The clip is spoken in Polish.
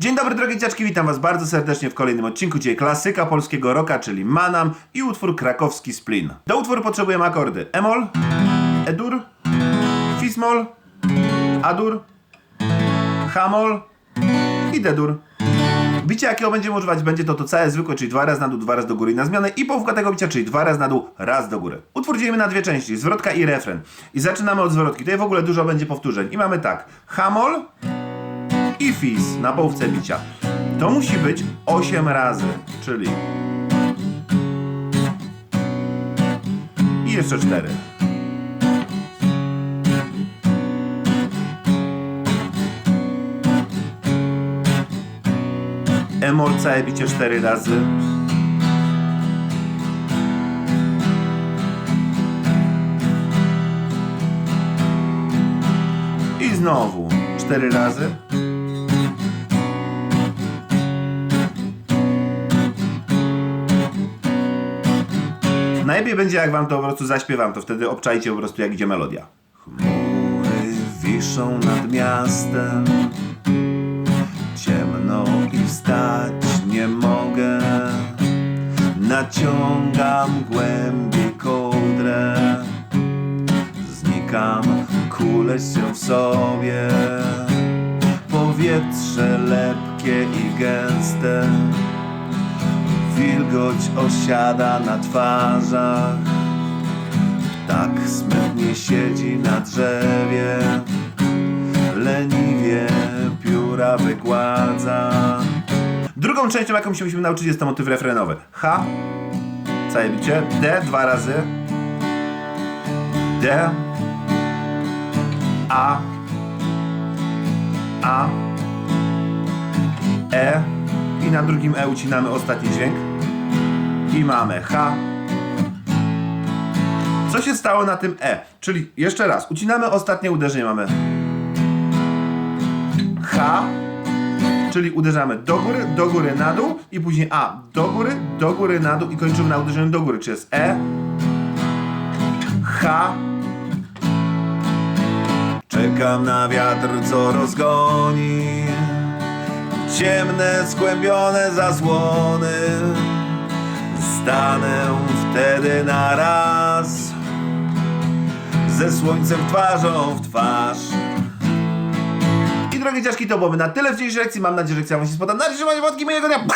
Dzień dobry drogie dziaczki, witam was bardzo serdecznie w kolejnym odcinku dzisiaj klasyka polskiego rocka, czyli Manam i utwór krakowski Splin. Do utworu potrzebujemy akordy E-moll, E-dur, Fis-moll, A-dur, H-moll i D-dur. Bicie jakiego będziemy używać będzie to to całe zwykłe, czyli dwa razy na dół, dwa razy do góry i na zmianę i połówka tego bicia, czyli dwa razy na dół, raz do góry. Utwór dzielimy na dwie części, zwrotka i refren. I zaczynamy od zwrotki, tutaj w ogóle dużo będzie powtórzeń. I mamy tak, H-moll, i fis na połówce bicia. To musi być 8 razy, czyli i jeszcze 4. Emol całe bicie 4 razy. I znowu 4 razy. Najlepiej będzie jak wam to po prostu zaśpiewam, to wtedy obczajcie po prostu jak idzie melodia. Chmury wiszą nad miastem. Ciemno i wstać nie mogę. Naciągam głębiej kołdrę. Znikam, kulę się w sobie. Powietrze lepkie i gęste Wilgoć osiada na twarzach. Tak smutnie siedzi na drzewie. Leniwie pióra wygładza. Drugą częścią, jaką się musimy nauczyć, jest to motyw refrenowy. H, całe bicie, D. Dwa razy, D, A, A, E na drugim E ucinamy ostatni dźwięk i mamy H. Co się stało na tym E? Czyli jeszcze raz, ucinamy ostatnie uderzenie, mamy H, czyli uderzamy do góry, do góry, na dół i później A, do góry, do góry, na dół i kończymy na uderzeniu do góry, czyli jest E, H. Czekam na wiatr, co rozgoni ciemne, skłębione zasłony. Stanę wtedy na raz ze słońcem twarzą w twarz. I drogie dziaszki, to byłoby na tyle w dzisiejszej lekcji. Mam nadzieję, że lekcja Wam się spodoba. Na razie, trzymajcie wodki mojego dnia.